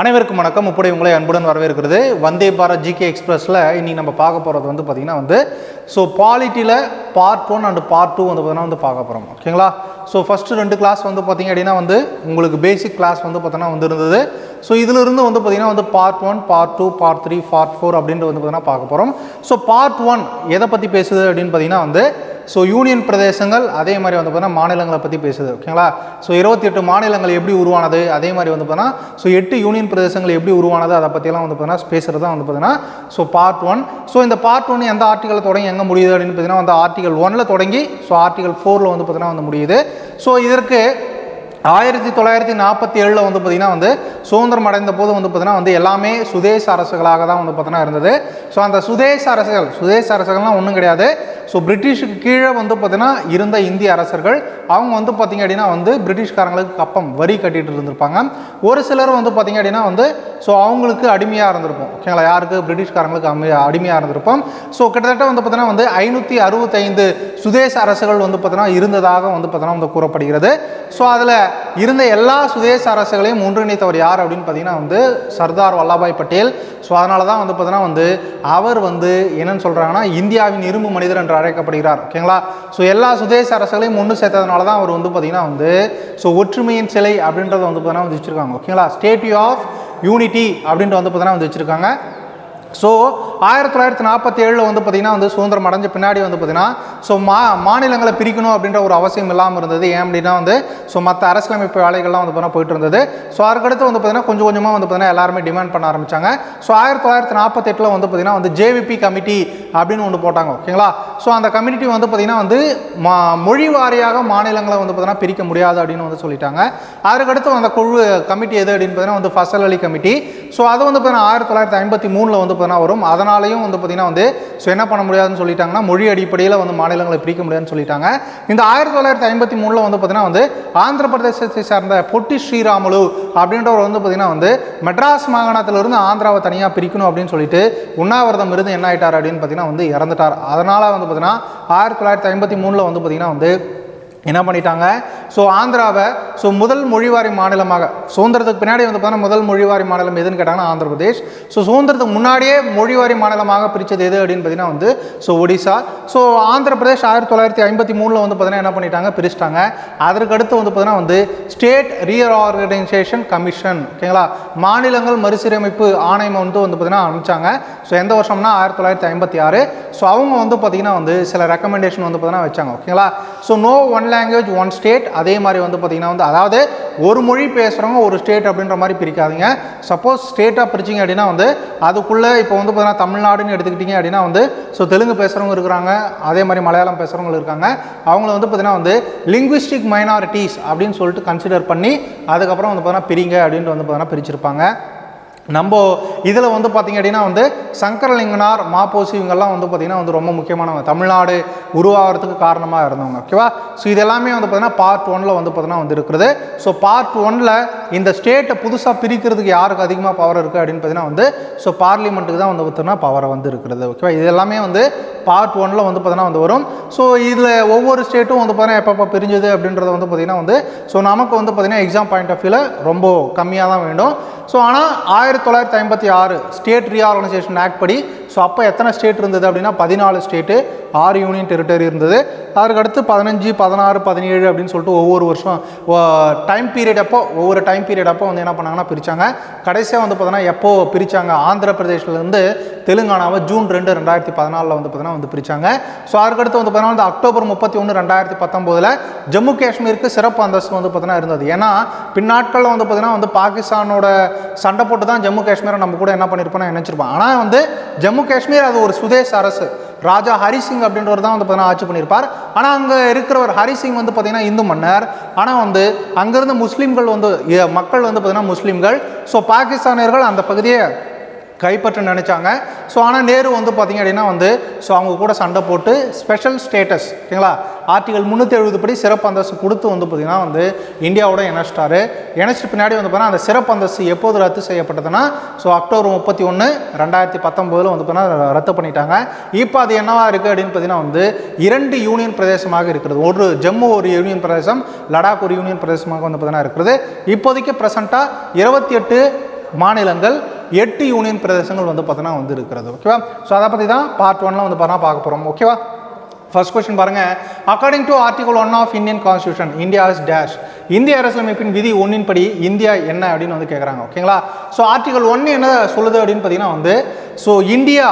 அனைவருக்கும் வணக்கம். இப்படி உங்களை அன்புடன் வரவேற்கிறது. வந்தே பாரத் ஜிகே எக்ஸ்பிரஸில் இன்றைக்கி நம்ம பார்க்க போகிறது வந்து பார்த்திங்கன்னா வந்து so பாலிட்டியில் part one and part two வந்து பார்த்தீங்கன்னா வந்து பார்க்க போகிறோம் ஓகேங்களா ஸோ ஃபஸ்ட்டு ரெண்டு கிளாஸ் வந்து பார்த்திங்க அப்படின்னா வந்து உங்களுக்கு பேசிக் கிளாஸ் வந்து பார்த்தோன்னா வந்து இருந்தது ஸோ இதிலிருந்து வந்து பார்த்திங்கன்னா வந்து part one part two part three part four அப்படின்ட்டு வந்து பார்த்தீங்கன்னா பார்க்க போகிறோம் ஸோ பார்ட் ஒன் எதை பற்றி பேசுது அப்படின்னு பார்த்தீங்கன்னா வந்து ஸோ யூனியன் பிரதேசங்கள் அதே மாதிரி வந்து பார்த்தீங்கன்னா மாநிலங்களை பற்றி பேசுது. ஓகேங்களா ஸோ இருபத்தி எட்டு மாநிலங்கள் எப்படி உருவானது? அதே மாதிரி வந்து பார்த்தீங்கன்னா ஸோ எட்டு யூனியன் பிரதேசங்கள் எப்படி உருவானது? அதை பற்றியெல்லாம் வந்து பார்த்தீங்கன்னா பேசுகிறது தான் வந்து பார்த்தீங்கன்னா ஸோ பார்ட் ஒன் ஸோ இந்த பார்ட் ஒன் எந்த ஆர்டிக்கல் தொடங்கி எங்கே முடியுது அப்படின்னு பார்த்தீங்கன்னா வந்து ஆர்டிகல் ஒன்ல தொடங்கி ஸோ ஆர்டிகல் ஃபோரில் வந்து பார்த்தீங்கன்னா வந்து முடியுது. ஸோ இதற்கு ஆயிரத்தி தொள்ளாயிரத்தி நாற்பத்தி ஏழில் வந்து பார்த்திங்கன்னா வந்து சுதந்திரம் அடைந்த போது வந்து பார்த்திங்கன்னா வந்து எல்லாமே சுதேச அரசுகளாக தான் வந்து பார்த்தீங்கன்னா இருந்தது. ஸோ அந்த சுதேச அரசுகள் சுதேச அரசுகள்லாம் ஒன்றும் கிடையாது. ஸோ பிரிட்டிஷுக்கு கீழே வந்து பார்த்திங்கன்னா இருந்த இந்திய அரசர்கள் அவங்க வந்து பார்த்திங்க அப்படின்னா வந்து பிரிட்டிஷ்காரங்களுக்கு கப்பம் வரி கட்டிகிட்டு இருந்திருப்பாங்க. ஒரு சிலர் வந்து பார்த்திங்க அப்படின்னா வந்து ஸோ அவங்களுக்கு அடிமையாக இருந்திருப்போம். ஓகேங்களா யாருக்கு? பிரிட்டிஷ்காரங்களுக்கு அமை அடிமையாக இருந்திருப்போம். ஸோ கிட்டத்தட்ட வந்து பார்த்திங்கன்னா வந்து ஐநூற்றி அறுபத்தைந்து சுதேச அரசுகள் வந்து பார்த்தீங்கன்னா இருந்ததாக வந்து பார்த்தீங்கன்னா வந்து கூறப்படுகிறது. ஸோ அதில் இருந்த எல்லா சுதேச அரசுகளையும் ஒன்றிணைத்தவர் யார் அப்படின்னு பார்த்தீங்கன்னா வந்து சர்தார் வல்லபாய் பட்டேல். ஸோ அதனால தான் வந்து பார்த்தீங்கன்னா வந்து அவர் வந்து என்னன்னு சொல்கிறாங்கன்னா இந்தியாவின் இரும்பு மனிதர் என்று அழைக்கப்படுகிறார். ஓகேங்களா ஸோ எல்லா சுதேச அரசுகளையும் ஒன்று சேர்த்ததுனால தான் அவர் வந்து பார்த்தீங்கன்னா வந்து ஸோ ஒற்றுமையின் சிலை அப்படின்றத வந்து பார்த்தீங்கன்னா வந்து வச்சுருக்காங்க. ஓகேங்களா ஸ்டேட்யூ ஆஃப் யூனிட்டி அப்படின்ட்டு வந்து பார்த்தீங்கன்னா வந்து வச்சுருக்காங்க. ஸோ ஆயிரத்தி தொள்ளாயிரத்தி நாற்பத்தி ஏழில் வந்து பார்த்திங்கன்னா வந்து சுதந்திரம் அடைஞ்ச பின்னாடி வந்து பார்த்திங்கன்னா ஸோ மா மாநிலங்களை பிரிக்கணும் அப்படின்ற ஒரு அவசியம் இல்லாமல் இருந்தது. ஏன் அப்படின்னா வந்து ஸோ மற்ற அரசியலமைப்பு வேலைகள்லாம் வந்து பார்த்தீங்கன்னா போயிட்டு இருந்தது. ஸோ அதுக்கடுத்து வந்து பார்த்திங்கன்னா கொஞ்சம் கொஞ்சமாக வந்து பார்த்திங்கன்னா எல்லாருமே டிமாண்ட் பண்ண ஆரம்பித்தாங்க ஸோ ஆயிரத்தி தொள்ளாயிரத்தி நாற்பத்தெட்டில் வந்து பார்த்திங்கன்னா வந்து ஜேவிபி கமிட்டி அப்படின்னு ஒன்று போட்டாங்க ஓகேங்களா? ஸோ அந்த கமிட்டி வந்து பார்த்திங்கன்னா வந்து மா மொழி வாரியாக மாநிலங்களை வந்து பார்த்திங்கன்னா பிரிக்க முடியாது அப்படின்னு வந்து சொல்லிட்டாங்க. அதுக்கடுத்து அந்த குழு கமிட்டி எது அப்படின்னு பார்த்தீங்கன்னா வந்து ஃபசல் அலி கமிட்டி ஸோ அது வந்து பார்த்தீங்கன்னா ஆயிரத்தி தொள்ளாயிரத்தி ஐம்பத்தி மூணில் வந்து தான் வரும். அதனாலையும் வந்து பார்த்தீங்கன்னா வந்து ஸோ என்ன பண்ண முடியாதுன்னு சொல்லிட்டாங்கன்னா மொழி அடிப்படையில் வந்து மாநிலங்களை பிரிக்க முடியாதுன்னு சொல்லிட்டாங்க. இந்த ஆயிரத்தி தொள்ளாயிரத்தி ஐம்பத்தி மூணில் வந்து பார்த்தீங்கன்னா வந்து ஆந்திர பிரதேசத்தை சார்ந்த பொட்டி ஸ்ரீராமுலு அப்படின்றவர் வந்து பார்த்தீங்கன்னா வந்து மெட்ராஸ் மாகாணத்திலிருந்து ஆந்திராவை தனியாக பிரிக்கணும் அப்படின்னு சொல்லிட்டு உண்ணாவிரதம் இருந்து என்ன ஆயிட்டார் அப்படின்னு பார்த்தீங்கன்னா வந்து இறந்துட்டார். அதனால் வந்து பார்த்தீங்கன்னா ஆயிரத்தி தொள்ளாயிரத்தி ஐம்பத்தி மூணில் வந்து பார்த்தீங்கன்னா வந்து என்ன பண்ணிட்டாங்க? ஸோ ஆந்திராவை ஸோ முதல் மொழிவாரி மாநிலமாக சுதந்திரத்துக்கு பின்னாடி வந்து பார்த்தீங்கன்னா முதல் மொழிவாரி மாநிலம் எதுன்னு கேட்டாங்கன்னா ஆந்திர பிரதேஷ் ஸோ சுதந்திரத்துக்கு முன்னாடியே மொழிவாரி மாநிலமாக பிரித்தது எது அப்படின்னு பார்த்தீங்கன்னா வந்து ஸோ ஒடிசா. ஸோ ஆந்திர பிரதேஷ் ஆயிரத்தி தொள்ளாயிரத்தி ஐம்பத்தி மூணில் வந்து பார்த்தீங்கன்னா என்ன பண்ணிட்டாங்க? பிரிச்சிட்டாங்க. அதற்கு அடுத்து வந்து பார்த்தீங்கன்னா வந்து ஸ்டேட் ரீஆர்கனைசேஷன் கமிஷன் ஓகேங்களா? மாநிலங்கள் மறுசீரமைப்பு ஆணையம் வந்து வந்து பார்த்தீங்கன்னா அனுப்பிச்சாங்க. ஸோ எந்த வருஷம்னா ஆயிரத்தி தொள்ளாயிரத்தி ஐம்பத்தி ஆறு. ஸோ அவங்க வந்து பார்த்தீங்கன்னா வந்து சில ரெக்கமெண்டேஷன் வந்து பார்த்தீங்கன்னா வச்சாங்க ஓகேங்களா? So no one language one state அதே மாதிரி வந்து பார்த்தீங்கன்னா வந்து அதாவது ஒரு மொழி பேசுகிறவங்க ஒரு ஸ்டேட் அப்படின்ற மாதிரி பிரிக்காதீங்க. சப்போஸ் ஸ்டேட்டாக பிரிச்சிங்க அப்படின்னா வந்து அதுக்குள்ளே இப்போ வந்து பார்த்தீங்கன்னா தமிழ்நாடுன்னு எடுத்துக்கிட்டிங்க அப்படின்னா வந்து ஸோ தெலுங்கு பேசுகிறவங்க இருக்கிறாங்க அதே மாதிரி மலையாளம் பேசுகிறவங்க இருக்காங்க. அவங்கள வந்து பார்த்தீங்கன்னா வந்து லிங்குவிஸ்டிக் மைனாரிட்டிஸ் அப்படின்னு சொல்லிட்டு கன்சிடர் பண்ணி அதுக்கப்புறம் வந்து பார்த்தீங்கன்னா பிரிங்க அப்படின்ட்டு வந்து பார்த்தீங்கன்னா பிரிச்சிருப்பாங்க. நம்ம இதில் வந்து பார்த்திங்க அப்படின்னா வந்து சங்கரலிங்கனார் மாப்போசி இவங்கெல்லாம் வந்து பார்த்திங்கன்னா வந்து ரொம்ப முக்கியமானவங்க. தமிழ்நாடு உருவாகிறதுக்கு காரணமாக இருந்தவங்க ஓகேவா ஸோ இது எல்லாமே வந்து பார்த்திங்கன்னா பார்ட் ஒனில் வந்து பார்த்திங்கன்னா வந்து இருக்கிறது. ஸோ பார்ட் ஒனில் இந்த ஸ்டேட்டை புதுசாக பிரிக்கிறதுக்கு யாருக்கு அதிகமாக பவர் இருக்குது அப்படின்னு பார்த்தீங்கன்னா வந்து ஸோ பார்லிமெண்ட்டுக்கு தான் வந்து பார்த்திங்கன்னா பவர் வந்து இருக்கிறது ஓகேவா இது எல்லாமே வந்து பார்ட் ஒனில் வந்து பார்த்திங்கன்னா வந்து வரும். ஸோ இதில் ஒவ்வொரு ஸ்டேட்டும் வந்து பார்த்தீங்கன்னா எப்பப்போ பிரிஞ்சுது அப்படின்றத வந்து பார்த்திங்கன்னா வந்து ஸோ நமக்கு வந்து பார்த்திங்கன்னா எக்ஸாம் பாயிண்ட் ஆஃப் வியூவில் ரொம்ப கம்மியாக தான் வேண்டும். ஸோ ஆனால் ஆயிரத்தி தொள்ளாயிரத்தி ஐம்பத்தி ஆறு ஸ்டேட் ரீஆர்கனைசேஷன் ஆக்ட் படி ஸோ அப்போ எத்தனை ஸ்டேட் இருந்தது அப்படின்னா பதினாலு ஸ்டேட்டு ஆறு யூனியன் டெரிட்டரி இருந்தது. அதுக்கு அடுத்து பதினஞ்சு பதினாறு பதினேழு அப்படின்னு சொல்லிட்டு ஒவ்வொரு வருஷம் டைம் பீரியட் அப்போ ஒவ்வொரு டைம் பீரியட் அப்போ வந்து என்ன பண்ணாங்கன்னா பிரித்தாங்க கடைசியாக வந்து பார்த்தீங்கன்னா எப்போது பிரித்தாங்க ஆந்திர பிரதேஷ்லேருந்து தெலுங்கானாவை ஜூன் ரெண்டு ரெண்டாயிரத்தி பதினாலில் வந்து பார்த்தீங்கன்னா வந்து பிரித்தாங்க ஸோ அதுக்கடுத்து வந்து பார்த்தீங்கன்னா வந்து அக்டோபர் முப்பத்தி ஒன்று ரெண்டாயிரத்தி பத்தொம்போதில் ஜம்மு காஷ்மீருக்கு சிறப்பு அந்தஸ்து வந்து பார்த்தீங்கன்னா இருந்தது. ஏன்னா பின்னாட்களில் வந்து பார்த்தீங்கன்னா வந்து பாகிஸ்தானோட சண்டை போட்டு தான் ஜம்மு காஷ்மீரை நம்ம கூட என்ன பண்ணியிருப்போம்னா நினச்சிருப்போம் ஆனால் வந்து ஜம்மு காஷ்மீர் அது ஒரு சுதேச அரசு. ராஜா ஹரிசிங் அப்படின்றவர் தான் வந்து பார்த்தீங்கன்னா ஆட்சி பண்ணியிருப்பார். ஆனால் அங்கே இருக்கிறவர் ஹரிசிங் வந்து பார்த்தீங்கன்னா இந்து மன்னர். ஆனால் வந்து அங்கேருந்து முஸ்லீம்கள் வந்து மக்கள் வந்து பார்த்தீங்கன்னா முஸ்லீம்கள். ஸோ பாகிஸ்தானியர்கள் அந்த பகுதியை கைப்பற்ற நினச்சாங்க. ஸோ ஆனால் நேரு வந்து பார்த்தீங்க அப்படின்னா வந்து ஸோ அவங்க கூட சண்டை போட்டு ஸ்பெஷல் ஸ்டேட்டஸ் ஓகேங்களா ஆர்டிகல் முந்நூற்றி எழுபது படி சிறப்பு அந்தஸ்து கொடுத்து வந்து பார்த்திங்கன்னா வந்து இந்தியாவோட இணைச்சிட்டாரு. இணைச்சிட்டு பின்னாடி வந்து பார்த்தீங்கன்னா அந்த சிறப்பு அந்தஸ்து எப்போது ரத்து செய்யப்பட்டதுன்னா ஸோ அக்டோபர் முப்பத்தி ஒன்று ரெண்டாயிரத்தி பத்தொம்போதில் வந்து பார்த்தீங்கன்னா ரத்து பண்ணிட்டாங்க. இப்போ அது என்னவாக இருக்குது அப்படின்னு பார்த்தீங்கன்னா வந்து இரண்டு யூனியன் பிரதேசமாக இருக்கிறது. ஒரு ஜம்மு ஒரு யூனியன் பிரதேசம் லடாக் ஒரு யூனியன் பிரதேசமாக வந்து பார்த்தீங்கன்னா இருக்கிறது. இப்போதைக்கு ப்ரெசண்ட்டாக இருபத்தி எட்டு மாநிலங்கள் எட்டு யூனியன் பிரதேசங்கள் வந்து பார்த்தீங்கன்னா வந்து இருக்கிறது ஓகேவா ஸோ அதை பற்றி தான் பார்ட் ஒன்ல வந்து பார்த்தா பார்க்க போகிறோம் ஓகேவா ஃபர்ஸ்ட் கொஸ்டின் பாருங்க. According to article one of Indian constitution India is dash இந்திய அரசியலமைப்பின் விதி ஒன்றின் படி இந்தியா என்ன அப்படின்னு வந்து கேட்குறாங்க ஓகேங்களா ஸோ ஆர்டிகல் ஒன்று என்ன சொல்லுது அப்படின்னு பார்த்தீங்கன்னா வந்து so India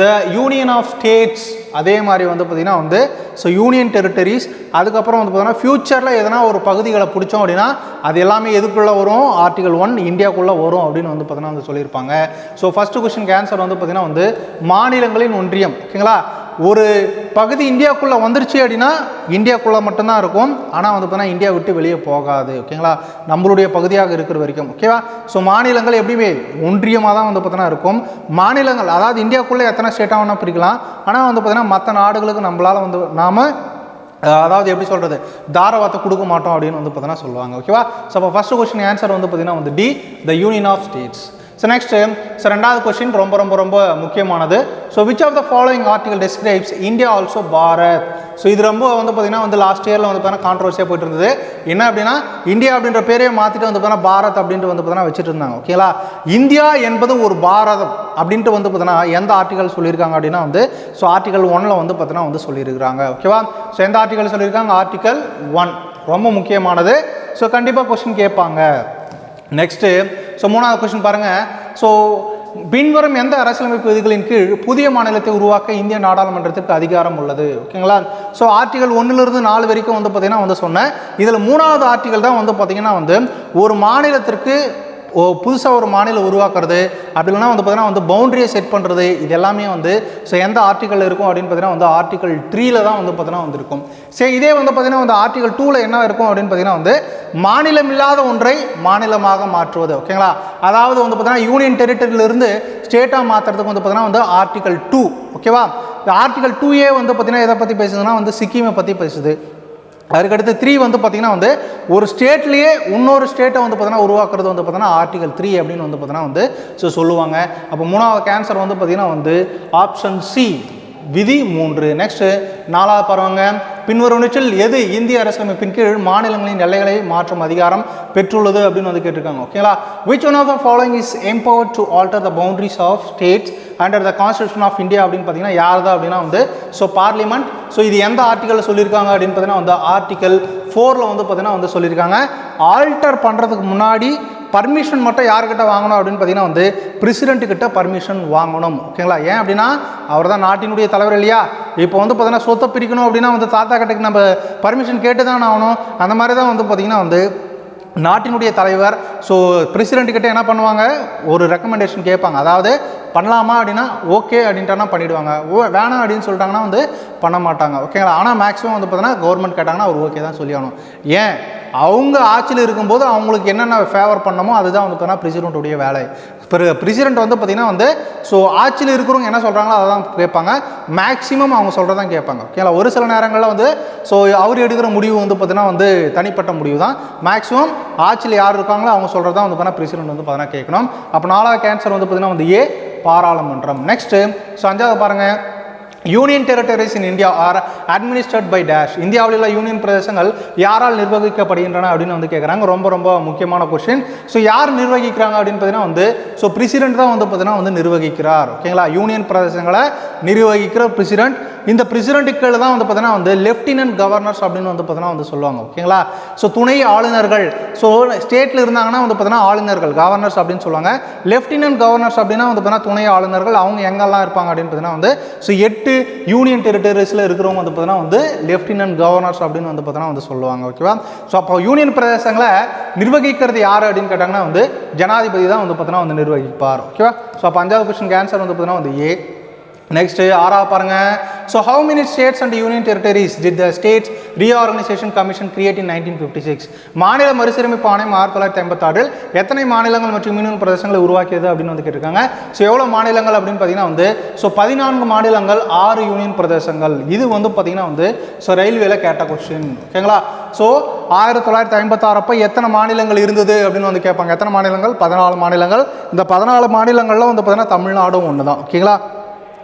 the union of states அதே மாதிரி வந்து பார்த்திங்கன்னா வந்து ஸோ யூனியன் டெரிட்டரிஸ் அதுக்கப்புறம் வந்து பார்த்தீங்கன்னா ஃப்யூச்சரில் எதனா ஒரு பகுதிகளை பிடிச்சோம் அப்படின்னா அது எல்லாமே எதுக்குள்ளே வரும்? ஆர்டிகல் ஒன் இந்தியாக்குள்ளே வரும் அப்படின்னு வந்து பார்த்திங்கன்னா வந்து சொல்லியிருப்பாங்க. ஸோ ஃபஸ்ட்டு கொஸ்டின் ஆன்சர் வந்து பார்த்திங்கன்னா வந்து மாநிலங்களின் ஒன்றியம். ஓகேங்களா? ஒரு பகுதி இந்தியாவுக்குள்ளே வந்துருச்சு அப்படின்னா இந்தியாக்குள்ளே மட்டும்தான் இருக்கும். ஆனால் வந்து பார்த்தீங்கன்னா இந்தியா விட்டு வெளியே போகாது ஓகேங்களா நம்மளுடைய பகுதியாக இருக்கிற வரைக்கும் ஓகேவா ஸோ மாநிலங்கள் எப்படியுமே ஒன்றியமாக தான் வந்து பார்த்தீங்கன்னா இருக்கும். மாநிலங்கள் அதாவது இந்தியாவுக்குள்ளே எத்தனை ஸ்டேட்டாக வேணால் பிரிக்கலாம். ஆனால் வந்து பார்த்தீங்கன்னா மற்ற நாடுகளுக்கு நம்மளால் வந்து நாம் அதாவது எப்படி சொல்கிறது தாரவாத்தை கொடுக்க மாட்டோம் அப்படின்னு வந்து பார்த்தீங்கன்னா சொல்லுவாங்க ஓகேவா ஸோ அப்போ ஃபஸ்ட்டு கொஸ்டின் ஆன்சர் வந்து பார்த்தீங்கன்னா வந்து D the union of states so next so ரெண்டாவது கொஸ்டின் ரொம்ப ரொம்ப ரொம்ப முக்கியமானது. So which of the following article describes India also Bharat so இது ரொம்ப வந்து பார்த்திங்கன்னா வந்து லாஸ்ட் இயரில் வந்து பார்த்தீங்கன்னா கான்ட்ரவர்சியாக போயிட்டு இருந்தது. என்ன அப்படின்னா இந்தியா அப்படின்ற பேரே மாற்றிட்டு வந்து பார்த்தீங்கன்னா பாரத் அப்படின்ட்டு வந்து பார்த்தீங்கன்னா வச்சுட்டு இருந்தாங்க ஓகேங்களா இந்தியா என்பது ஒரு பாரதம் அப்படின்ட்டு வந்து பார்த்தீங்கன்னா எந்த ஆர்டிகல் சொல்லியிருக்காங்க அப்படின்னா வந்து ஸோ ஆர்டிகல் ஒன்ல வந்து பார்த்தீங்கன்னா வந்து சொல்லியிருக்கிறாங்க ஓகேவா ஸோ எந்த ஆர்டிகல் சொல்லியிருக்காங்க? ஆர்டிகல் ஒன் ரொம்ப முக்கியமானது. ஸோ கண்டிப்பாக கொஸ்டின் கேட்பாங்க. நெக்ஸ்ட்டு ஸோ மூணாவது கொஸ்டின் பாருங்கள் ஸோ பின்வரும் எந்த அரசியலமைப்பு விதிகளின் கீழ் புதிய மாநிலத்தை உருவாக்க இந்திய நாடாளுமன்றத்திற்கு அதிகாரம் உள்ளது? ஓகேங்களா ஸோ ஆர்டிகல் ஒன்றிலிருந்து நாலு வரைக்கும் வந்து பார்த்திங்கன்னா வந்து சொன்னேன். இதில் மூணாவது ஆர்டிகல் தான் வந்து பார்த்திங்கன்னா வந்து ஒரு மாநிலத்திற்கு புதுசாக ஒரு மாநிலம் உருவாக்குறது அப்படி இல்லைனா வந்து பார்த்தீங்கன்னா வந்து பவுண்டரியை செட் பண்ணுறது இது எல்லாமே வந்து ஸோ எந்த ஆர்டிக்கல் இருக்கும் அப்படின்னு பார்த்தீங்கன்னா வந்து ஆர்டிகல் த்ரீல தான் வந்து பார்த்தீங்கன்னா வந்து இருக்கும் சரி இதே வந்து பார்த்தீங்கன்னா வந்து ஆர்டிகல் டூவில் என்ன இருக்கும் அப்படின்னு பார்த்தீங்கன்னா வந்து மாநிலம் இல்லாத ஒன்றை மாநிலமாக மாற்றுவது ஓகேங்களா அதாவது வந்து பார்த்தீங்கன்னா யூனியன் டெரிட்டரியிலிருந்து ஸ்டேட்டாக மாற்றுறதுக்கு வந்து பார்த்தீங்கன்னா வந்து ஆர்டிகல் டூ ஓகேவா இந்த ஆர்டிகல் டூ ஏ வந்து பார்த்தீங்கன்னா எதை பற்றி பேசுதுன்னா வந்து சிக்கிமை பற்றி பேசுது. அதுக்கடுத்து த்ரீ வந்து பார்த்திங்கன்னா வந்து ஒரு ஸ்டேட்லேயே இன்னொரு ஸ்டேட்டை வந்து பார்த்தீங்கன்னா உருவாக்குறது வந்து பார்த்தீங்கன்னா ஆர்டிகல் த்ரீ அப்படின்னு வந்து பார்த்தீங்கன்னா வந்து ஸோ சொல்லுவாங்க. அப்போ மூணாவது கேன்சர் வந்து பார்த்திங்கன்னா வந்து ஆப்ஷன் சி விதி மூன்று. நெக்ஸ்ட்டு நாலாவது பாருவாங்க. நிச்சல் எது இந்திய அரசமைப்பின் கீழ் மாநிலங்களின் எல்லைகளை மாற்றும் அதிகாரம் பெற்றுள்ளது அப்படின்னு வந்து கேட்டிருக்காங்க. ஓகேங்களா which one of the following is empower to alter the boundaries of states under the constitution of India அப்படின்னு பார்த்தீங்கன்னா யார் தான் அப்படின்னா வந்து ஸோ பார்லிமெண்ட் ஸோ இது எந்த ஆர்டிக்கலில் சொல்லியிருக்காங்க அப்படின்னு பார்த்தீங்கன்னா வந்து ஆர்டிக்கல் ஃபோரில் வந்து பார்த்தீங்கன்னா வந்து சொல்லியிருக்காங்க. ஆல்டர் பண்ணுறதுக்கு முன்னாடி பர்மிஷன் மட்டும் யார்கிட்ட வாங்கணும் அப்படின்னு பார்த்தீங்கன்னா வந்து பிரசிடென்ட்டுக்கிட்ட பர்மிஷன் வாங்கணும். ஓகேங்களா ஏன் அப்படின்னா அவர் தான் நாட்டினுடைய தலைவர் இல்லையா? இப்போ வந்து பார்த்தீங்கன்னா சொத்தை பிரிக்கணும் அப்படின்னா வந்து தாத்தா கிட்டக்கு நம்ம பர்மிஷன் கேட்டு தான் ஆகணும். அந்த மாதிரி தான் வந்து பார்த்திங்கன்னா வந்து நாட்டினுடைய தலைவர் ஸோ பிரசிடென்ட்டுக்கிட்ட என்ன பண்ணுவாங்க? ஒரு ரெக்கமெண்டேஷன் கேட்பாங்க. அதாவது பண்ணலாமா அப்படின்னா ஓகே அப்படின்ட்டானா பண்ணிவிடுவாங்க ஓ வேணாம் அப்படின்னு சொல்லிட்டாங்கன்னா வந்து பண்ண மாட்டாங்க. ஓகேங்களா ஆனால் மேக்ஸிமம் வந்து பார்த்தீங்கன்னா கவர்மெண்ட் கேட்டாங்கன்னா அவர் ஓகே தான் சொல்லி ஆகணும் ஏன்? அவங்க ஆட்சியில் இருக்கும்போது அவங்களுக்கு என்னென்ன ஃபேவர் பண்ணமோ அதுதான் வந்து பார்த்தீங்கன்னா பிரசிடென்ட்டுடைய வேலை. பிரசிடென்ட் வந்து பார்த்திங்கன்னா வந்து ஸோ ஆட்சியில் இருக்கிறவங்க என்ன சொல்கிறாங்களோ அதை தான் கேட்பாங்க. மேக்ஸிமம் அவங்க சொல்கிறதான் கேட்பாங்க. ஓகேங்களா ஒரு சில நேரங்களில் வந்து ஸோ அவர் எடுக்கிற முடிவு வந்து பார்த்திங்கன்னா வந்து தனிப்பட்ட முடிவு தான். மேக்ஸிமம் ஆட்சியில் யார் இருக்காங்களோ அவங்க சொல்கிறது தான் வந்து பார்த்தீங்கன்னா பிரசிடென்ட் வந்து பார்த்தீங்கன்னா கேட்கணும். அப்போ நாலாவது கேன்சர் வந்து பார்த்திங்கன்னா வந்து ஏ பாராளுமன்றம். நெக்ஸ்ட்டு ஸோ அஞ்சாவது பாருங்கள் union territories in India are administered by dash இந்தியாவில் உள்ள யூனியன் பிரதேசங்கள் யாரால் நிர்வகிக்கப்படுகின்றன அப்படின்னு வந்து கேட்குறாங்க ரொம்ப ரொம்ப முக்கியமான கொஸ்டின் ஸோ யார் நிர்வகிக்கிறாங்க அப்படின்னு பார்த்தீங்கன்னா வந்து ஸோ பிரசிடென்ட் தான் வந்து பார்த்தீங்கன்னா வந்து நிர்வகிக்கிறார். ஓகேங்களா யூனியன் பிரதேசங்களை நிர்வகிக்கிற பிரசிடென்ட் இந்த பிரசிடென்ட்டுக்கு தான் வந்து பார்த்தீங்கன்னா வந்து லெஃப்டினன்ட் கவர்னர்ஸ் அப்படின்னு வந்து பார்த்தீங்கன்னா வந்து சொல்லுவாங்க ஓகேங்களா ஸோ துணை ஆளுநர்கள் ஸோ ஸ்டேட்டில் இருந்தாங்கன்னா வந்து பார்த்தீங்கன்னா ஆளுநர்கள் கவர்னர்ஸ் அப்படின்னு சொல்லுவாங்க. லெஃப்டினன்ட் கவர்னர்ஸ் அப்படின்னா வந்து பார்த்தீங்கன்னா துணை ஆளுநர்கள் அவங்க எங்கெல்லாம் இருப்பாங்க அப்படின்னு பார்த்தீங்கன்னா வந்து ஸோ எட்டு யூனியன் டெரிட்டரிஸில் இருக்கிறவங்க வந்து பார்த்தீங்கன்னா வந்து லெஃப்டினன்ட் கவர்னர்ஸ் அப்படின்னு வந்து பார்த்தீங்கன்னா வந்து சொல்லுவாங்க ஓகேவா ஸோ அப்போ யூனியன் பிரதேசங்களை நிர்வகிக்கிறது யார் அப்படின்னு கேட்டாங்கன்னா வந்து ஜனாதிபதி தான் வந்து பார்த்தீங்கன்னா வந்து நிர்வகிப்பார் ஓகேவா ஸோ அப்போ அஞ்சாவது கொஸ்டின் ஆன்சர் வந்து பார்த்தீங்கன்னா வந்து ஏ நெக்ஸ்ட்டு ஆறாவது பாருங்க. So how many states and union territories did the states reorganisation commission create in nineteen fifty six மாநில மறுசீரமைப்பு ஆணையம் ஆயிரத்தி தொள்ளாயிரத்தி ஐம்பத்தாறில் எத்தனை மாநிலங்கள் மற்றும் யூனியன் பிரதேசங்களை உருவாக்கியது அப்படின்னு வந்து கேட்டிருக்காங்க. ஸோ எவ்வளோ மாநிலங்கள் அப்படின்னு பார்த்தீங்கன்னா வந்து ஸோ பதினான்கு மாநிலங்கள் ஆறு யூனியன் பிரதேசங்கள். இது வந்து பார்த்தீங்கன்னா வந்து ஸோ ரயில்வேல கேட்ட கொஸ்டின் ஓகேங்களா ஸோ ஆயிரத்தி தொள்ளாயிரத்தி ஐம்பத்தாறப்போ எத்தனை மாநிலங்கள் இருந்தது அப்படின்னு வந்து கேட்பாங்க. எத்தனை மாநிலங்கள்? பதினாலு மாநிலங்கள். இந்த பதினாலு மாநிலங்களில் வந்து பார்த்தீங்கன்னா தமிழ்நாடும் ஒன்று தான் ஓகேங்களா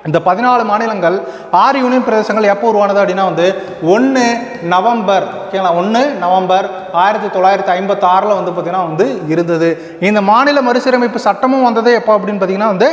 இந்த பதினாலு மாநிலங்கள் ஆறு யூனியன் பிரதேசங்கள் எப்போ உருவானது அப்படின்னா வந்து ஒன்று நவம்பர் ஓகேங்களா ஒன்று நவம்பர் ஆயிரத்தி தொள்ளாயிரத்தி ஐம்பத்தாறில் வந்து பார்த்திங்கன்னா வந்து இருந்தது. இந்த மாநில மறுசீரமைப்பு சட்டமும் வந்தது எப்போ அப்படின்னு பார்த்தீங்கன்னா வந்து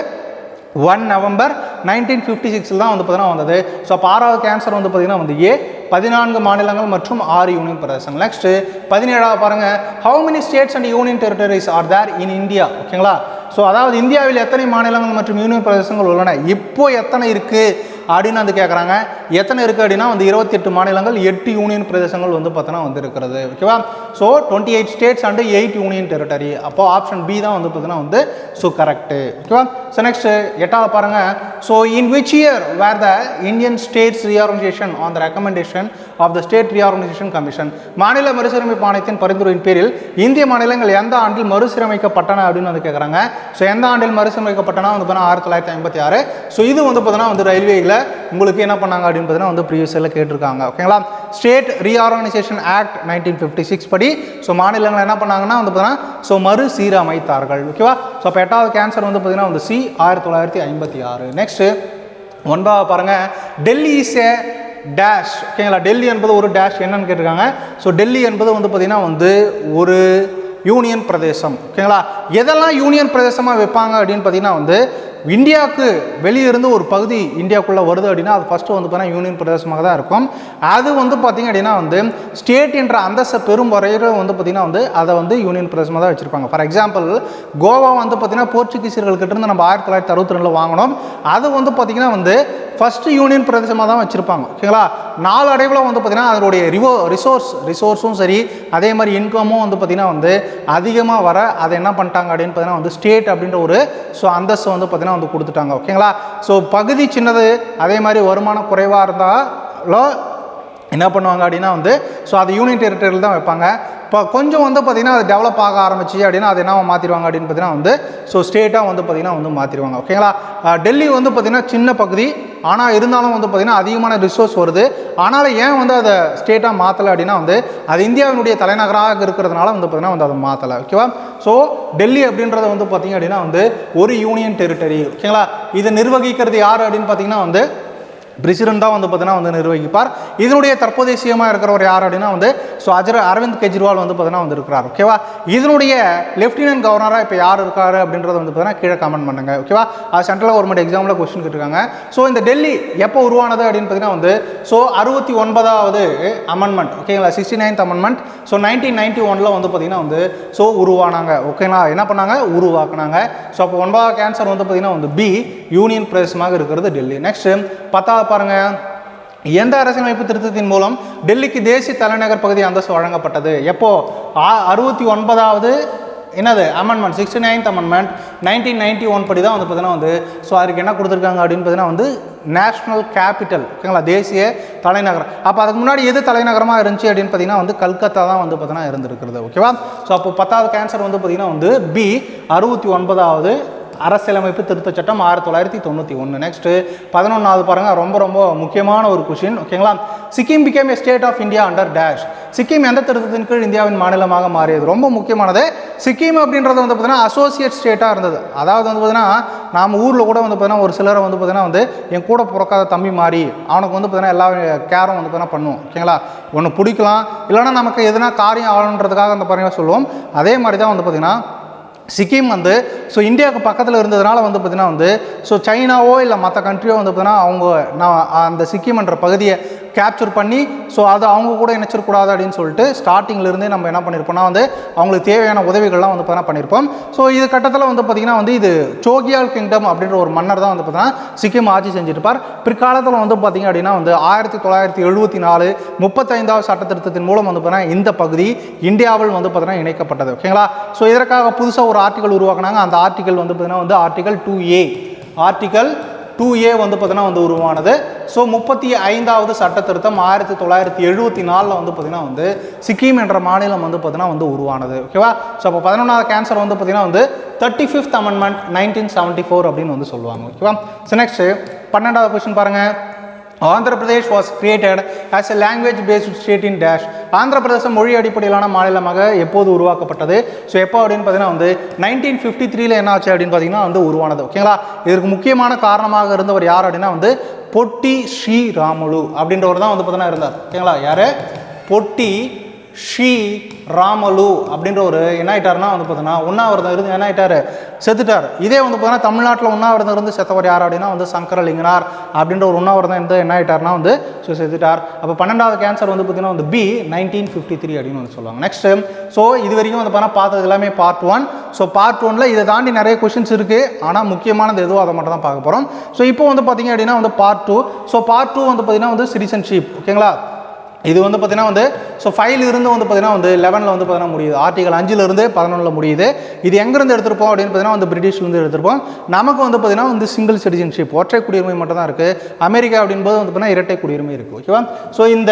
ஒன் நவம்பர் நைன்டீன் ஃபிஃப்டி சிக்ஸில் தான் வந்து பார்த்தீங்கன்னா வந்தது. ஸோ அப்போ ஆறாவது கேன்சர் வந்து பார்த்திங்கன்னா வந்து ஏ பதினான்கு மாநிலங்கள் மற்றும் ஆறு யூனியன் பிரதேசங்கள். நெக்ஸ்ட்டு பதினேழாவது பாருங்கள் how many states and union territories are there in India ஓகேங்களா ஸோ அதாவது இந்தியாவில் எத்தனை மாநிலங்கள் மற்றும் யூனியன் பிரதேசங்கள் உள்ளன? இப்போ எத்தனை இருக்குது அப்படின்னு வந்து கேட்குறாங்க எத்தனை இருக்குது அப்படின்னா வந்து இருபத்தெட்டு மாநிலங்கள் எட்டு யூனியன் பிரதேசங்கள் வந்து பார்த்தோன்னா வந்து இருக்கிறது ஓகேவா so twenty eight states and eight union territory அப்போ ஆப்ஷன் பி தான் வந்து பார்த்தீங்கன்னா வந்து ஸோ கரெக்டு ஓகேவா ஸோ நெக்ஸ்ட் எட்டாவது பாருங்கள் so in which year were the Indian states reorganisation on the recommendation of the state reorganisation commission மாநில மறுசீரமைப்பு ஆணையத்தின் பரிந்துரையின் பேரில் இந்திய மாநிலங்கள் எந்த ஆண்டில் மறுசீரமைக்கப்பட்டன அப்படின்னு வந்து கேட்குறாங்க ஸோ எந்த ஆண்டில் மறுசீரமைக்கப்பட்டன? வந்து பார்த்தீங்கன்னா ஆயிரத்தி தொள்ளாயிரத்தி ஐம்பத்தி ஆறு. ஸோ இது வந்து பார்த்தீங்கன்னா வந்து ரயில்வேயில் உங்களுக்கு என்ன பண்ணாங்க அப்படின்னு பார்த்தீங்கன்னா வந்து ப்ரீவியஸில் கேட்டிருக்காங்க. ஓகேங்களா state reorganisation act nineteen fifty six படி ஸோ மாநிலங்கள் என்ன பண்ணாங்கன்னா வந்து பார்த்தீங்கன்னா ஸோ மறு சீரமைத்தார்கள் ஓகேவா ஸோ அப்போ எட்டாவது கேன்சர் வந்து பார்த்தீங்கன்னா வந்து சி ஆயிரத்தி தொள்ளாயிரத்தி ஐம்பத்தி ஆறு. நெக்ஸ்ட்டு ஒன்பதாவது பாருங்கள் டெல்லி இஸ் ஏ டேஷ் ஓகேங்களா டெல்லி என்பது ஒரு டேஷ் என்னன்னு கேட்டிருக்காங்க. ஸோ டெல்லி என்பது வந்து பார்த்தீங்கன்னா வந்து ஒரு யூனியன் பிரதேசம். ஓகேங்களா எதெல்லாம் யூனியன் பிரதேசமாக வைப்பாங்க அப்படின்னு பார்த்தீங்கன்னா வந்து இந்தியாவுக்கு வெளியே இருந்து ஒரு பகுதி இந்தியாவுக்குள்ளே வருது அப்படின்னா அது ஃபஸ்ட்டு வந்து பார்த்தீங்கன்னா யூனியன் பிரதேசமாக தான் இருக்கும். அது வந்து பார்த்திங்க அப்படின்னா வந்து ஸ்டேட் என்ற அந்தஸ்தை பெரும் வரையில் வந்து பார்த்திங்கன்னா வந்து அதை வந்து யூனியன் பிரதேசமாக தான் வச்சுருப்பாங்க. ஃபார் எக்ஸாம்பிள் கோவா வந்து பார்த்திங்கன்னா போர்ச்சுகீசியர்கள்கிட்ட இருந்து நம்ம ஆயிரத்தி தொள்ளாயிரத்தி அறுபத்தி ரெண்டில் வாங்கினோம். அது வந்து பார்த்திங்கன்னா வந்து ஃபஸ்ட்டு யூனியன் பிரதேசமாக தான் வச்சுருப்பாங்க. ஓகேங்களா நாலு அடைவில் வந்து பார்த்திங்கன்னா அதனுடைய ரிவோ ரிசோர்ஸ் ரிசோர்ஸும் சரி அதே மாதிரி இன்கமும் வந்து பார்த்திங்கன்னா வந்து அதிகமாக வர அதை என்ன பண்ணிட்டாங்க அப்படின்னு பார்த்தீங்கன்னா வந்து ஸ்டேட் அப்படின்ற ஒரு ஸோ அந்தஸ்து வந்து பார்த்திங்கன்னா வந்து கொடுத்துட்டாங்க ஓகேங்களா ஸோ பகுதி சின்னது அதே மாதிரி வருமானம் குறைவாக இருந்தாலோ என்ன பண்ணுவாங்க அப்படின்னா வந்து ஸோ அது யூனியன் டெரிட்டரியில் தான் வைப்பாங்க. இப்போ கொஞ்சம் வந்து பார்த்திங்கன்னா அது டெவலப் ஆக ஆரம்பிச்சு அப்படின்னா அது என்ன மாற்றிடுவாங்க அப்படின்னு பார்த்தீங்கன்னா வந்து ஸோ ஸ்டேட்டாக வந்து பார்த்திங்கன்னா வந்து மாற்றிடுவாங்க ஓகேங்களா டெல்லி வந்து பார்த்திங்கன்னா சின்ன பகுதி. ஆனால் இருந்தாலும் வந்து பார்த்திங்கன்னா அதிகமான ரிசோர்ஸ் வருது. ஆனாலும் ஏன் வந்து அதை ஸ்டேட்டாக மாற்றலை அப்படின்னா வந்து அது இந்தியாவினுடைய தலைநகராக இருக்கிறதுனால வந்து பார்த்திங்கன்னா வந்து அதை மாற்றலை ஓகேவா ஸோ டெல்லி அப்படின்றத வந்து பார்த்திங்க அப்படின்னா வந்து ஒரு யூனியன் டெரிட்டரி ஓகேங்களா இதை நிர்வகிக்கிறது யார் அப்படின்னு பார்த்தீங்கன்னா வந்து பிரசிடென்ட் தான் வந்து பார்த்தீங்கன்னா வந்து நிர்வகிப்பார். இதனுடைய தற்போதைய சிஎமாக இருக்கிறவர் யார் அப்படின்னா வந்து ஸோ அஜர் அரவிந்த் கெஜ்ரிவால் வந்து பார்த்தீங்கன்னா வந்து இருக்கிறார். ஓகேவா இதனுடைய லெஃப்டினன்ட் கவர்னராக இப்போ யார் இருக்காரு அப்படின்றத வந்து பார்த்தீங்கன்னா கீழே கமெண்ட் பண்ணுங்க. ஓகேவா அது சென்ட்ரல் கவர்மெண்ட் எக்ஸாமில் கொஸ்டின் கேட்டிருக்காங்க. ஸோ இந்த டெல்லி எப்போ உருவானது அப்படின்னு பார்த்தீங்கன்னா வந்து ஸோ அறுபத்தி ஒன்பதாவது அமெண்ட்மெண்ட் ஓகேங்களா sixty ninth amendment so nineteen ninety ஒனில் வந்து பார்த்தீங்கன்னா வந்து ஸோ உருவானாங்க. ஓகேங்களா என்ன பண்ணாங்க? உருவாக்குனாங்க. ஸோ அப்போ ஒன்பதாவது கேன்சர் வந்து பார்த்தீங்கன்னா வந்து பி யூனியன் பிரதேசமாக இருக்கிறது டெல்லி. நெக்ஸ்ட் பத்தாவது பாருங்க. எந்த அரசியலமைப்பு திருத்தத்தின் மூலம் டெல்லிக்கு தேசிய தலைநகர் பகுதி அந்தஸ்து வழங்கப்பட்டது? எப்போ? அறுபத்தி ஒன்பதாவது என்னது? Amendment sixty ninth amendment nineteen ninety one படி தான் வந்து பார்த்தீங்கன்னா வந்து ஸோ அதுக்கு என்ன கொடுத்துருக்காங்க அப்படின்னு பார்த்தீங்கன்னா வந்து நேஷ்னல் கேபிட்டல் ஓகேங்களா தேசிய தலைநகரம் அப்போ அதுக்கு முன்னாடி எது தலைநகரமாக இருந்துச்சு அப்படின்னு பார்த்தீங்கன்னா வந்து கல்கத்தா தான் வந்து பார்த்தீங்கன்னா இருந்திருக்கிறது ஓகேவா ஸோ அப்போ பத்தாவது கேன்சர் வந்து பார்த்தீங்கன்னா வந்து பி அறுபத்தி ஒன்பதாவது அரசியலமைப்பு திருத்தச் சட்டம் ஆயிரத்தி தொள்ளாயிரத்தி தொண்ணூற்றி ஒன்று நெக்ஸ்ட்டு பதினொன்றாவது பாருங்கள் ரொம்ப ரொம்ப முக்கியமான ஒரு கொஷின் ஓகேங்களா Sikkim became a state of India under dash Sikkim எந்த திருத்தத்தின் கீழ் இந்தியாவின் மாநிலமாக மாறியது? ரொம்ப முக்கியமானது. சிக்கிம் அப்படின்றது வந்து பார்த்தீங்கன்னா அசோசியேட் ஸ்டேட்டாக இருந்தது. அதாவது வந்து பார்த்தீங்கன்னா நாம் ஊரில் கூட வந்து பார்த்தீங்கன்னா ஒரு சிலரை வந்து பார்த்தீங்கன்னா வந்து என் கூட பிறக்காத தம்பி மாறி அவனுக்கு வந்து பார்த்தீங்கன்னா எல்லா கேரும் வந்து பார்த்தீங்கன்னா பண்ணுவோம் ஓகேங்களா ஒன்று பிடிக்கலாம். இல்லைன்னா நமக்கு எதுனா காரியம் ஆகணுன்றதுக்காக அந்த பாருங்க சொல்லுவோம். அதே மாதிரி தான் வந்து பார்த்தீங்கன்னா சிக்கிம் வந்து ஸோ இந்தியாவுக்கு பக்கத்தில் இருந்ததுனால வந்து பார்த்திங்கன்னா வந்து ஸோ சைனாவோ இல்லை மற்ற கண்ட்ரியோ வந்து பார்த்திங்கன்னா அவங்க நான் அந்த சிக்கிம்ன்ற பகுதியை கேப்சர் பண்ணி ஸோ அதை அவங்க கூட இணைச்சிடக்கூடாது அப்படின்னு சொல்லிட்டு ஸ்டார்டிங்லேருந்தே நம்ம என்ன பண்ணியிருப்போம்னா வந்து அவங்களுக்கு தேவையான உதவிகள்லாம் வந்து பார்த்தீங்கன்னா பண்ணியிருப்போம் ஸோ இது கட்டத்தில் வந்து பார்த்திங்கன்னா வந்து இது சோகியால் கிங்டம் அப்படின்ற ஒரு மன்னர் தான் வந்து பார்த்தீங்கன்னா சிக்கிம் ஆட்சி செஞ்சுருப்பார். பிற்காலத்தில் வந்து பார்த்திங்க அப்படின்னா வந்து ஆயிரத்தி தொள்ளாயிரத்தி எழுபத்தி நாலு முப்பத்தைந்தாவது சட்ட திருத்தத்தின் மூலம் வந்து பார்த்தீங்கன்னா இந்த பகுதி இந்தியாவில் வந்து பார்த்தீங்கன்னா இணைக்கப்பட்டது. ஓகேங்களா ஸோ இதற்காக புதுசாக ஒரு ஆர்டிகல் உருவாக்குனாங்க. அந்த ஆர்டிகல் வந்து பார்த்தீங்கன்னா வந்து article two A article two A வந்து பார்த்தீங்கன்னா வந்து உருவானது. ஸோ முப்பத்தி ஐந்தாவது சட்ட திருத்தம் ஆயிரத்தி தொள்ளாயிரத்தி எழுபத்தி நாலில் வந்து பார்த்தீங்கன்னா வந்து சிக்கிம் என்ற மாநிலம் வந்து பார்த்தீங்கன்னா வந்து உருவானது. ஓகேவா ஸோ அப்போ பதினொன்றாவது கேன்சர் வந்து பார்த்தீங்கன்னா வந்து thirty fifth amendment nineteen seventy four அப்படின்னு வந்து சொல்லுவாங்க. ஓகேவா ஸோ நெக்ஸ்ட்டு பன்னெண்டாவது கொஸ்டின் பாருங்கள் Andhra Pradesh was created as a language based state in dash Andhra Pradesh மொழி அடிப்படையிலான மாநிலமாக எப்போது உருவாக்கப்பட்டது? ஸோ எப்போ அப்படின்னு பார்த்தீங்கன்னா வந்து நைன்டீன் ஃபிஃப்டி த்ரீல என்ன ஆச்சு அப்படின்னு பார்த்தீங்கன்னா வந்து உருவானது. ஓகேங்களா இதற்கு முக்கியமான காரணமாக இருந்தவர் யார் அப்படின்னா வந்து பொட்டி ஸ்ரீராமுலு அப்படின்றவர் தான் வந்து பார்த்தீங்கன்னா இருந்தார். ஓகேங்களா யார்? பொட்டி ஷீ ராமலு அப்படின்ற ஒரு என்ன ஆயிட்டாருன்னா வந்து பார்த்தீங்கன்னா உண்ணாவிரதம் இருந்து என்ன ஆகிட்டார் செத்துட்டார். இதே வந்து பார்த்தீங்கன்னா தமிழ்நாட்டில் உண்ணாவிரதம் இருந்து செத்தவர் யார் அப்படின்னா வந்து சங்கரலிங்கனார் அப்படின்ற ஒரு உண்ணாவிரதம் இருந்து என்ன ஆகிட்டார்னா வந்து ஸோ செத்துட்டார். அப்போ பன்னெண்டாவது கேன்சர் வந்து பார்த்தீங்கன்னா வந்து பி நைன்டீன் ஃபிஃப்டி த்ரீ அப்படின்னு வந்து சொல்லுவாங்க. நெக்ஸ்ட்டு ஸோ இது வரைக்கும் வந்து பார்த்தா பார்த்தது எல்லாமே பார்ட் ஒன் ஸோ பார்ட் ஒனில் இதை தாண்டி நிறைய கொஷின்ஸ் இருக்குது ஆனால் முக்கியமானது எதுவோ அதை மட்டும் தான் பார்க்க போகிறோம் ஸோ இப்போ வந்து பார்த்தீங்க அப்படின்னா வந்து part two so part two வந்து பார்த்தீங்கன்னா வந்து சிட்டிசன்ஷிப் ஓகேங்களா இது வந்து பார்த்தீங்கன்னா வந்து ஸோ ஃபைல் இருந்து வந்து பார்த்தீங்கன்னா வந்து லெவனில் வந்து பார்த்தீங்கன்னா முடியுது. ஆர்டிகல் அஞ்சிலிருந்து பதினொன்றில் முடியுது. இது எங்கேருந்து எடுத்திருப்போம் அப்படின்னு பார்த்தீங்கன்னா வந்து பிரிட்டிஷ்லேருந்து எடுத்திருப்போம் நமக்கு வந்து பார்த்தீங்கன்னா வந்து சிங்கிள் சிட்டிசன்ஷிப் ஒற்றை குடியுரிமை மட்டும் தான் இருக்குது அமெரிக்கா அப்படின்போது வந்து பார்த்தீங்கன்னா இரட்டை குடியுரிமை இருக்குது ஓகேவா ஸோ இந்த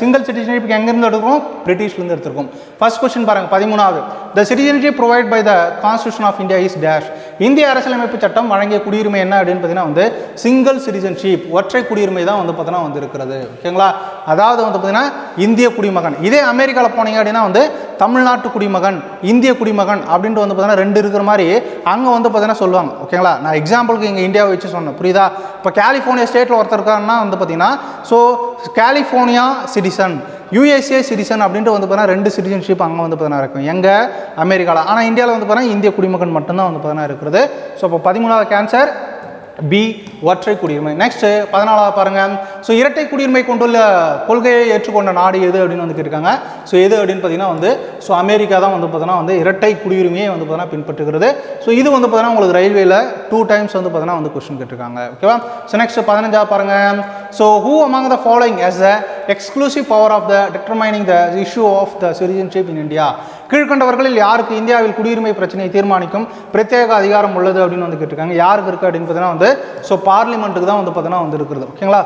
சிங்கிள் சிட்டிசன்ஷிப் எங்கேருந்து எடுக்கிறோம்? பிரிட்டிஷ்லேருந்து எடுத்திருக்கோம். ஃபஸ்ட் கொஸ்டின் பாருங்கள் பதிமூணாவது. The citizenship provide by the constitution of India is dash இந்திய அரசியலமைப்பு சட்டம் வழங்கிய குடியுரிமை என்ன அப்படின்னு பார்த்தீங்கன்னா வந்து சிங்கிள் சிட்டிசன்ஷிப் ஒற்றை குடியுரிமை தான் வந்து பார்த்தீங்கன்னா வந்து இருக்கிறது ஓகேங்களா அதாவது வந்து பார்த்தீங்கன்னா இந்திய குடிமகன். இதே அமெரிக்காவில் போனீங்க அப்படின்னா வந்து தமிழ்நாட்டு குடிமகன் இந்திய குடிமகன் அப்படின்ட்டு வந்து பார்த்தீங்கன்னா ரெண்டு இருக்கிற மாதிரி அங்கே வந்து பார்த்தீங்கன்னா சொல்லுவாங்க. ஓகேங்களா நான் எக்ஸாம்பிளுக்கு இங்கே இந்தியாவை வச்சு சொன்னேன். புரியுதா? இப்போ கலிஃபோர்னியா ஸ்டேட்டில் ஒருத்தர் இருக்காருன்னா வந்து பார்த்தீங்கன்னா so California citizen USA citizen அப்படின்ட்டு வந்து பார்த்தீங்கன்னா ரெண்டு சிட்டிசன்ஷிப் அங்கே வந்து பார்த்தீங்கன்னா இருக்கும். எங்கே? அமெரிக்காவில் ஆனால் இந்தியாவில் வந்து பார்த்தீங்கன்னா இந்திய குடிமகன் மட்டும்தான் வந்து பார்த்தீங்கன்னா இருக்கிறது. ஸோ இப்போ பதிமூணாவது கேன்சர் பி ஒற்றை குடியுரிமை. நெக்ஸ்ட் பதினாலாவது பாருங்க. ஸோ இரட்டை குடியுரிமை கொண்டுள்ள கொள்கையை ஏற்றுக்கொண்ட நாடு எது அப்படின்னு வந்து கேட்டிருக்காங்க. ஸோ எது அப்படின்னு பார்த்தீங்கன்னா வந்து ஸோ அமெரிக்கா தான் வந்து பார்த்தீங்கன்னா வந்து இரட்டை குடியுரிமையை வந்து பார்த்தீங்கன்னா பின்பற்றுகிறது. ஸோ இது வந்து பார்த்தீங்கன்னா உங்களுக்கு ரயில்வேல டூ டைம்ஸ் வந்து பார்த்தீங்கன்னா வந்து கொஸ்டின் கேட்டிருக்காங்க. ஓகேவா ஸோ நெக்ஸ்ட் பதினஞ்சாவது பாருங்க. So who among the following has the exclusive power of the determining the issue of the citizenship in India கீழ்கண்டவர்களில் யாருக்கு இந்தியாவில் குடியுரிமை பிரச்சனையை தீர்மானிக்கும் பிரத்யேக அதிகாரம் உள்ளது அப்படின்னு வந்து கேட்டிருக்காங்க. யாருக்கு இருக்குது அப்படின்னு பார்த்தீங்கன்னா வந்து ஸோ பார்லிமெண்ட்டுக்கு தான் வந்து பார்த்தீங்கன்னா வந்து இருக்கிறது. ஓகேங்களா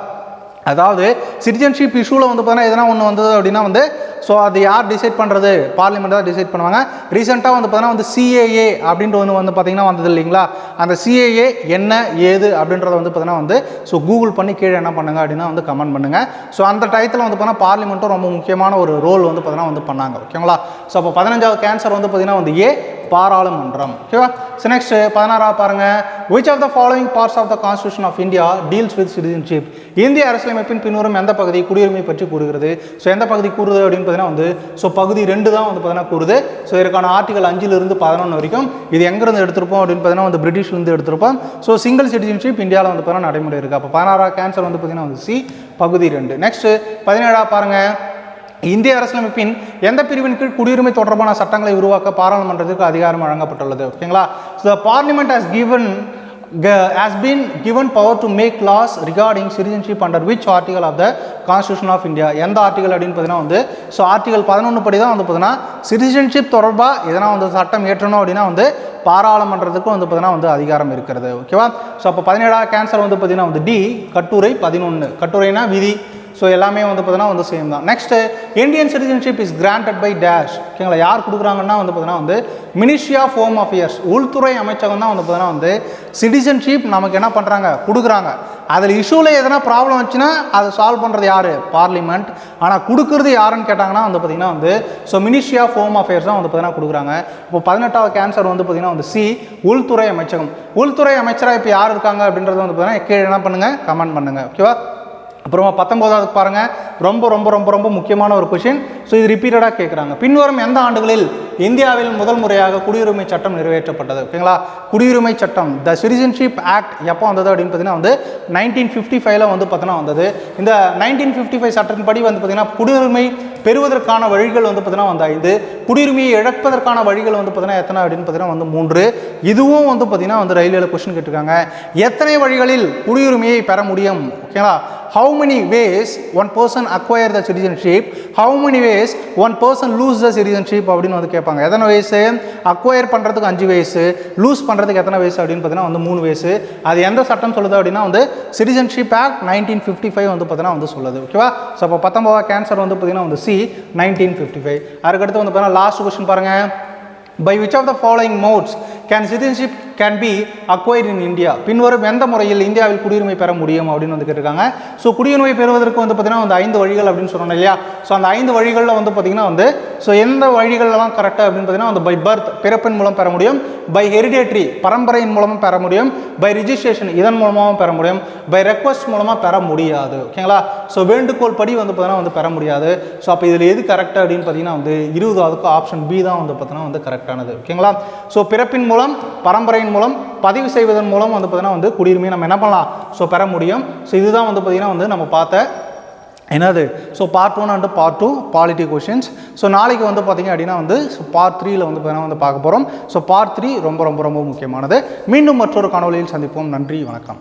அதாவது சிட்டிசன்ஷிப் இஷ்யூவில் வந்து பார்த்தீங்கன்னா எதனா ஒன்று வந்தது அப்படின்னா வந்து ஸோ அது யார் டிசைட் பண்ணுறது பார்லிமெண்ட் தான் டிசைட் பண்ணுவாங்க. ரீசெண்டாக வந்து பார்த்தீங்கன்னா வந்து சிஏஏ அப்படின்ற ஒன்று வந்து பார்த்தீங்கன்னா வந்தது இல்லைங்களா? அந்த சிஏஏ என்ன ஏது அப்படின்றத வந்து பார்த்தீங்கன்னா வந்து ஸோ கூகுள் பண்ணி கீழே என்ன பண்ணுங்க அப்படின்னா வந்து கமெண்ட் பண்ணுங்க. ஸோ அந்த டயத்தில் வந்து பார்த்தீங்கன்னா பார்லிமெண்ட்டும் ரொம்ப முக்கியமான ஒரு ரோல் வந்து பார்த்தீங்கன்னா வந்து பண்ணாங்க. ஓகேங்களா? ஸோ அப்போ பதினஞ்சாவது கேன்சர் வந்து பார்த்தீங்கன்னா வந்து ஏ பாராளுமன்றம். ஓகேவா ஸோ நெக்ஸ்ட் பதினாறாவது பாருங்க. Which of the following parts of the constitution of India deals with citizenship இந்திய அரசியலமைப்பின் பின்வரும் எந்த பகுதி குடியுரிமை பற்றி கூறுகிறது? ஸோ எந்த பகுதி கூறுது அப்படின்னு பார்த்தீங்கன்னா வந்து ஸோ பகுதி ரெண்டு தான் வந்து பார்த்தீங்கன்னா கூறுது. ஸோ இதற்கான ஆர்டிகல் அஞ்சிலிருந்து பதினொன்று வரைக்கும் இது எங்கேருந்து எடுத்திருப்போம் அப்படின்னு பார்த்தீங்கன்னா வந்து பிரிட்டிஷ்லேருந்து எடுத்திருப்போம். ஸோ சிங்கிள் சிட்டிசன்ஷிப் இந்தியாவில் வந்து பார்த்தீங்கன்னா நடைமுறை இருக்குது அப்போ பதினாறாவது கேன்சர் வந்து பார்த்தீங்கன்னா வந்து சி பகுதி ரெண்டு. நெக்ஸ்ட் பதினேழாவது பாருங்கள் இந்திய அரசியலமைப்பின் எந்த பிரிவின் கீழ் குடியுரிமை தொடர்பான சட்டங்களை உருவாக்க பாராளுமன்றத்திற்கு அதிகாரம் வழங்கப்பட்டுள்ளது ஓகேங்களா so parliament has given has been given power to make laws regarding citizenship under which article of the constitution of India எந்த ஆர்டிகல் அப்படின்னு பார்த்தீங்கன்னா வந்து ஸோ ஆர்டிகல் பதினொன்று படி தான் வந்து பார்த்தீங்கன்னா சிட்டிசன்ஷிப் தொடர்பாக எதனா வந்து சட்டம் ஏற்றணும் அப்படின்னா வந்து பாராளுமன்றத்துக்கும் வந்து பார்த்தீங்கன்னா வந்து அதிகாரம் இருக்கிறது ஓகேவா ஸோ அப்போ பதினேழாவது கேன்சர் வந்து பார்த்தீங்கன்னா வந்து டி கட்டுரை பதினொன்று கட்டுரைனா விதி. ஸோ எல்லாமே வந்து பார்த்தீங்கன்னா வந்து சேம் தான். Next Indian citizenship is granted by dash ஓகேங்களா யார் கொடுக்குறாங்கன்னா வந்து பார்த்தீங்கன்னா வந்து மினிஸ்ட்ரி ஆஃப் ஹோம் அஃபேர்ஸ் உள்துறை அமைச்சகம் தான் வந்து பார்த்தீங்கன்னா வந்து சிட்டிசன்ஷிப் நமக்கு என்ன பண்ணுறாங்க கொடுக்குறாங்க. அதில் இஷ்யூவில் எதனா ப்ராப்ளம் வந்துச்சுன்னா அதை சால்வ் பண்ணுறது யார்? பார்லிமெண்ட் ஆனால் கொடுக்குறது யாருன்னு கேட்டாங்கன்னா வந்து பார்த்தீங்கன்னா வந்து so ministry of home affairs தான் வந்து பார்த்தீங்கன்னா கொடுக்குறாங்க. இப்போ பதினெட்டாவது கேன்சர் வந்து பார்த்தீங்கன்னா வந்து சி உள்துறை அமைச்சகம். உள்துறை அமைச்சராக இப்போ யார் இருக்காங்க அப்படின்றது வந்து பார்த்தீங்கன்னா கீழே என்ன பண்ணுங்கள் கமெண்ட் பண்ணுங்கள் ஓகேவா அப்புறமா பத்தொம்போதாவது பாருங்கள் ரொம்ப ரொம்ப ரொம்ப ரொம்ப முக்கியமான ஒரு கொஷின் ஸோ இது ரிப்பீட்டடாக கேட்குறாங்க பின்வரும் எந்த ஆண்டுகளில் இந்தியாவில் முதல் முறையாக குடியுரிமை சட்டம் நிறைவேற்றப்பட்டது? ஓகேங்களா குடியுரிமை சட்டம் த சிட்டிசன்ஷிப் ஆக்ட் எப்போ வந்தது அப்படின்னு பார்த்தீங்கன்னா வந்து நைன்டீன் ஃபிஃப்டி ஃபைவ்ல வந்து பார்த்தீங்கன்னா வந்தது. இந்த நைன்டீன் ஃபிஃப்டி ஃபைவ் சட்டத்தின்படி வந்து பார்த்தீங்கன்னா குடியுரிமை பெறுவதற்கான வழிகள் வந்து பார்த்தீங்கன்னா வந்து ஐந்து. குடியுரிமையை இழப்பதற்கான வழிகள் வந்து பார்த்தீங்கன்னா எத்தனை அப்படின்னு பார்த்தீங்கன்னா வந்து மூன்று. இதுவும் வந்து பார்த்தீங்கன்னா வந்து ரயில்வேல கொஸ்டின் கேட்டிருக்காங்க. எத்தனை வழிகளில் குடியுரிமையை பெற முடியும்? ஓகேங்களா how many ways one person acquire the citizenship how many ways one person lose the citizenship அப்படின்னு வந்து கேட்பாங்க. எத்தனை வயசு அக்வயர் பண்ணுறதுக்கு அஞ்சு வயசு லூஸ் பண்ணுறதுக்கு எத்தனை வயசு அப்படின்னு பார்த்தீங்கன்னா வந்து மூணு வயசு அது எந்த சட்டம் சொல்லுது அப்படின்னா வந்து citizenship act nineteen fifty five வந்து பார்த்தீங்கன்னா வந்து சொல்லுது. ஓகேவா ஸோ அப்போ பத்தொன்பதாவது கேன்சர் வந்து பார்த்தீங்கன்னா வந்து சி நைன்டீன் ஃபிஃப்டி ஃபைவ் அதுக்கடுத்து வந்து பார்த்தீங்கன்னா லாஸ்ட் கொஸ்டின் பாருங்கள் by which of the following modes can citizenship can be acquired in India பின்வரும் எந்த முறையில் இந்தியாவில் குடியுரிமை பெற முடியும் அப்படின்னு வந்து கேட்டிருக்காங்க. ஸோ குடியுரிமை பெறுவதற்கு வந்து பார்த்தீங்கன்னா வந்து ஐந்து வழிகள் அப்படின்னு சொன்னோம் இல்லையா? ஸோ அந்த ஐந்து வழிகளில் வந்து பார்த்தீங்கன்னா வந்து ஸோ எந்த வழிகள்லாம் கரெக்டாக அப்படின்னு பார்த்தீங்கன்னா வந்து பை பர்த் பிறப்பின் மூலம் பெற முடியும். பை ஹெரிடேட்ரி பரம்பரையின் மூலமும் பெற முடியும். பை ரிஜிஸ்ட்ரேஷன் இதன் மூலமாகவும் பெற முடியும். பை ரெக்வஸ்ட் மூலமாக பெற முடியாது. ஓகேங்களா ஸோ வேண்டுகோள் படி வந்து பார்த்தீங்கன்னா வந்து பெற முடியாது. ஸோ அப்போ இதில் எது கரெக்டாக அப்படின்னு பார்த்தீங்கன்னா வந்து இருபதாவதுக்கு ஆப்ஷன் பி தான் வந்து பார்த்தீங்கன்னா வந்து கரெக்டானது ஓகேங்களா ஸோ பிறப்பின் மூலம் பரம்பரையின் மூலம் பதிவு செய்வதன் மூலம் வந்து பார்த்திங்கன்னா வந்து குடியுரிமை நம்ம என்ன பண்ணலாம்? ஸோ பெற முடியும். ஸோ இதுதான் வந்து பார்த்திங்கன்னா வந்து நம்ம பார்த்த என்னது? So part one and part two polity questions so நாளைக்கு வந்து பார்த்தீங்க அப்படின்னா வந்து ஸோ பார்ட் த்ரீயில் வந்து பார்த்திங்கன்னா வந்து பார்க்க போகிறோம் ஸோ பார்ட் த்ரீ ரொம்ப ரொம்ப ரொம்ப முக்கியமானது. மீண்டும் மற்றொரு காணொலியில் சந்திப்போம். நன்றி வணக்கம்.